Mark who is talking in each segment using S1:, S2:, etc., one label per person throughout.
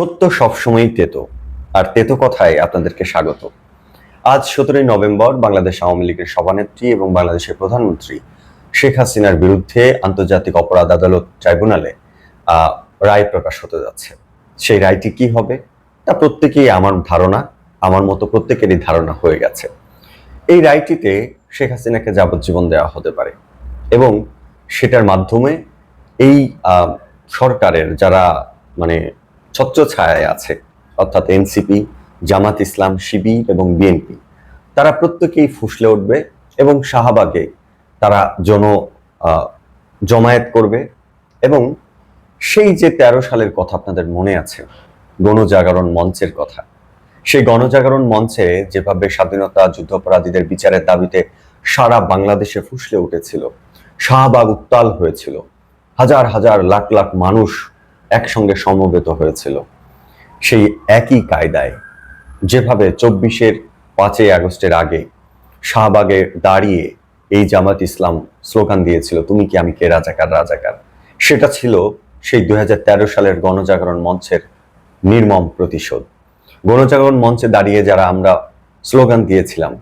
S1: সত্য সবসময়ই তেতো। আর তেতো কথায় আপনাদেরকে স্বাগত। আজ সতেরোই নভেম্বর বাংলাদেশ আওয়ামী লীগের সভানেত্রী এবং বাংলাদেশের প্রধানমন্ত্রী শেখ হাসিনার বিরুদ্ধে আন্তর্জাতিক অপরাধ আদালত ট্রাইব্যুনালে রায় প্রকাশ হতে যাচ্ছে। সেই রায়টি কি হবে? তা প্রত্যেকেই আমার ধারণা, আমার মতো প্রত্যেকেরই ধারণা হয়ে গেছে। এই রায়টিতে শেখ হাসিনাকে যাবজ্জীবন দেওয়া হতে পারে এবং সেটার মাধ্যমে এই সরকারের যারা মানে ছত্রছায়ায় আছে, অর্থাৎ এনসিপি, জামাত ইসলাম শিবির এবং বিএনপি। তারা প্রত্যেকেই ফুসলে উঠবে এবং শাহবাগে তারা জন জমায়েত করবে এবং সেই যে তেরো সালের কথা আপনাদের মনে আছে, গণজাগরণ মঞ্চের কথা, সেই গণজাগরণ মঞ্চে যেভাবে স্বাধীনতা, যুদ্ধাপরাধীদের বিচারের দাবিতে সারা বাংলাদেশে ফুসলে উঠেছিল, শাহবাগ উত্তাল হয়েছিল, হাজার হাজার, লাখ লাখ মানুষ একসঙ্গে সমবেত হয়েছিল। সেই একই কায়দায়, যেভাবে চব্বিশের পাঁচই আগস্টের আগে শাহবাগে দাঁড়িয়ে এই জামাত ইসলাম স্লোগান দিয়েছিল, তুমি কি, আমি কে, রাজাকার রাজাকার? সেটা ছিল সেই দু হাজার তেরো সালের গণজাগরণ মঞ্চের নির্মম প্রতিশোধ। গণজাগরণ মঞ্চে দাঁড়িয়ে যারা আমরা স্লোগান দিয়েছিলাম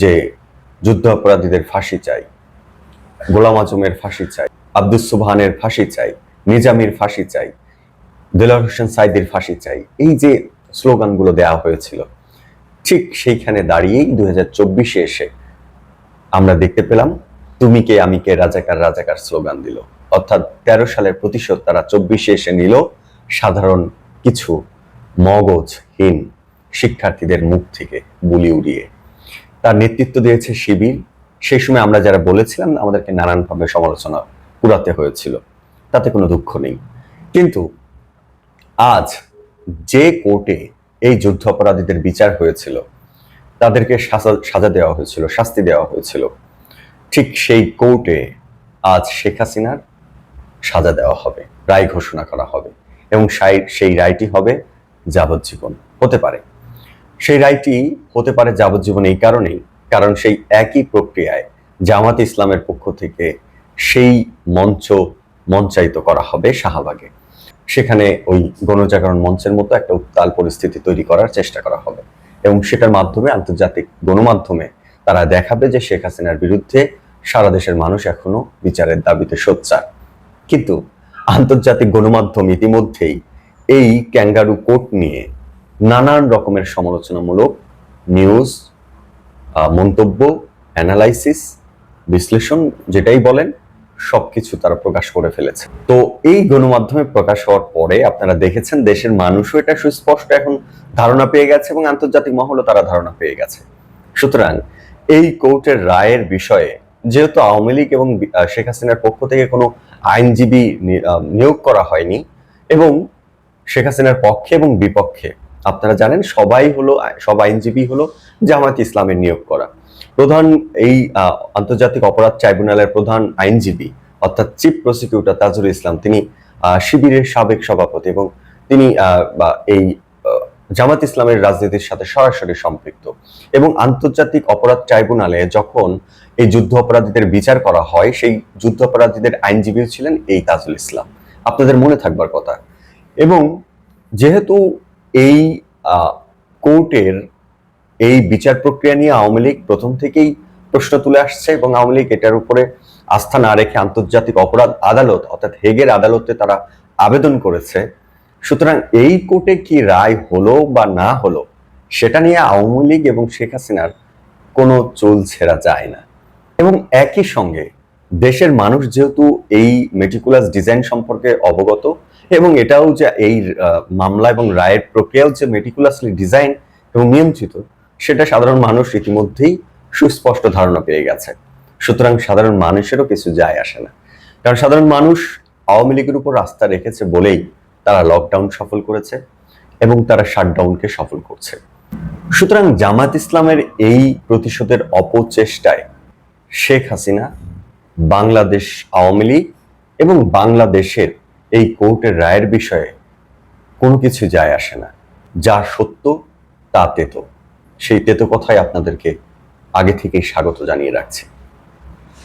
S1: যে যুদ্ধ অপরাধীদের ফাঁসি চাই, গোলাম আজমের ফাঁসি চাই, আব্দুস সুবহানের ফাঁসি চাই নিজামির ফাঁসি চাই দেলার হোসেন সাইদের ফাঁসি চাই, এই যে স্লোগানগুলো দেওয়া হয়েছিল, ঠিক সেইখানে দাঁড়িয়েই দুই হাজার চব্বিশে এসে আমরা দেখতে পেলাম, তুমি কে, আমি কে, রাজাকার রাজাকার স্লোগান দিল। অর্থাৎ তেরো সালের প্রতিশোধ তারা চব্বিশে এসে নিল, সাধারণ কিছু মগজহীন শিক্ষার্থীদের মুখ থেকে বুলি উড়িয়ে। তার নেতৃত্ব দিয়েছে শিবির। সেই সময় আমরা যারা বলেছিলাম, আমাদেরকে নানানভাবে সমালোচনা কুড়াতে হয়েছিল। তাতে কোনো দুঃখ নেই। কিন্তু আজ যে কোর্টে এই যুদ্ধ অপরাধীদের বিচার হয়েছিল, তাদেরকে সাজা সাজা দেওয়া হয়েছিল, শাস্তি দেওয়া হয়েছিল। ঠিক সেই কোর্টে আজ শেখ হাসিনার সাজা দেওয়া হবে, রায় ঘোষণা করা হবে এবং সাই- সেই রায়টি হবে যাবজ্জীবন। হতে পারে। সেই রায়টি হতে পারে যাবজ্জীবন এই কারণেই, কারণ সেই একই প্রক্রিয়ায় জামাত ইসলামের পক্ষ থেকে সেই মঞ্চ মঞ্চায়িত করা হবে শাহবাগে। সেখানে ওই গণজাগরণ মঞ্চের মতো একটা উত্তাল পরিস্থিতি তৈরি করার চেষ্টা করা হবে। এবং সেটার মাধ্যমে আন্তর্জাতিক গণমাধ্যমে তারা দেখাবে যে শেখ হাসিনার বিরুদ্ধে সারা দেশের মানুষ এখনও বিচারের দাবিতে সোচ্চার। কিন্তু আন্তর্জাতিক গণমাধ্যম ইতিমধ্যেই এই ক্যাঙ্গারু কোর্ট নিয়ে নানান রকমের সমালোচনামূলক নিউজ মন্তব্য, অ্যানালাইসিস, বিশ্লেষণ যেটাই বলেন সবকিছু তারা প্রকাশ করে ফেলেছে। তো এই গণমাধ্যমে প্রকাশ হওয়ার পরে আপনারা দেখেছেন দেশের মানুষও এটা সুস্পষ্ট এখন ধারণা পেয়ে গেছে এবং আন্তর্জাতিক মহলও তারা ধারণা পেয়ে গেছে। সুতরাং এই কোর্টের রায়ের বিষয়ে যেহেতু আওয়ামী লীগ এবং শেখ হাসিনার পক্ষ থেকে কোনো আইনজীবী নিয়োগ করা হয়নি এবং শেখ হাসিনার পক্ষে এবং বিপক্ষে, আপনারা জানেন সবাই হলো সব আইনজীবী হলো জামাত ইসলামের নিয়োগ করা। প্রধান এই আন্তর্জাতিক অপরাধ ট্রাইব্যুনালের প্রধান আইনজীবী, অর্থাৎ চিফ প্রসিকিউটর তাজুল ইসলাম, তিনি শিবিরের সাবেক সভাপতি এবং তিনি এই জামাত ইসলামের রাজনীতির সাথে সরাসরি সম্পৃক্ত। এবং আন্তর্জাতিক অপরাধ ট্রাইব্যুনালে যখন এই যুদ্ধ অপরাধীদের বিচার করা হয়, সেই যুদ্ধ অপরাধীদের আইনজীবী ছিলেন এই তাজুল ইসলাম। আপনাদের মনে থাকবার কথা। এবং যেহেতু এই কোর্টের এই বিচার প্রক্রিয়া নিয়ে আওয়ামী লীগ প্রথম থেকেই প্রশ্ন তুলে আসছে এবং আওয়ামী লীগ এটার উপরে আস্থা না রেখে আন্তর্জাতিক অপরাধ আদালত, অর্থাৎ হেগের আদালতে তারা আবেদন করেছে। সুতরাং এই কোর্টে কি রায় হলো বা না হলো, সেটা নিয়ে আওয়ামী লীগ এবং শেখ হাসিনার কোনো চুল ছেঁড়া যায় না। এবং একই সঙ্গে দেশের মানুষ যেহেতু এই মেটিকুলাস ডিজাইন সম্পর্কে অবগত এবং এটাও যে এই মামলা এবং রায়ের প্রক্রিয়াও যে মেটিকুলাসলি ডিজাইন এবং নিয়ন্ত্রিত সেটা সাধারণ মানুষ ইতিমধ্যেই সুস্পষ্ট ধারণা পেয়ে গেছে। সুতরাং সাধারণ মানুষেরও কিছু যায় আসে না। কারণ সাধারণ মানুষ আওয়ামী লীগের উপর আস্থা রেখেছে বলেই তারা লকডাউন সফল করেছে এবং তারা শাটডাউনকে সফল করছে। সুতরাং জামাত ইসলামের এই প্রতিশোধের অপচেষ্টায় শেখ হাসিনা বাংলাদেশ আওয়ামী লীগ এবং বাংলাদেশের এই কোর্টের রায়ের বিষয়ে কোনো কিছু যায় আসে না। যা সত্য, তা তেতো। সেই তেতো কথাই আপনাদেরকে আগে থেকেই স্বাগত জানিয়ে রাখছি।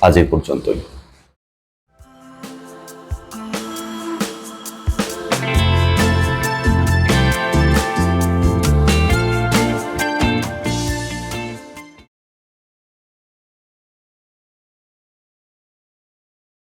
S1: আজ পর্যন্তই।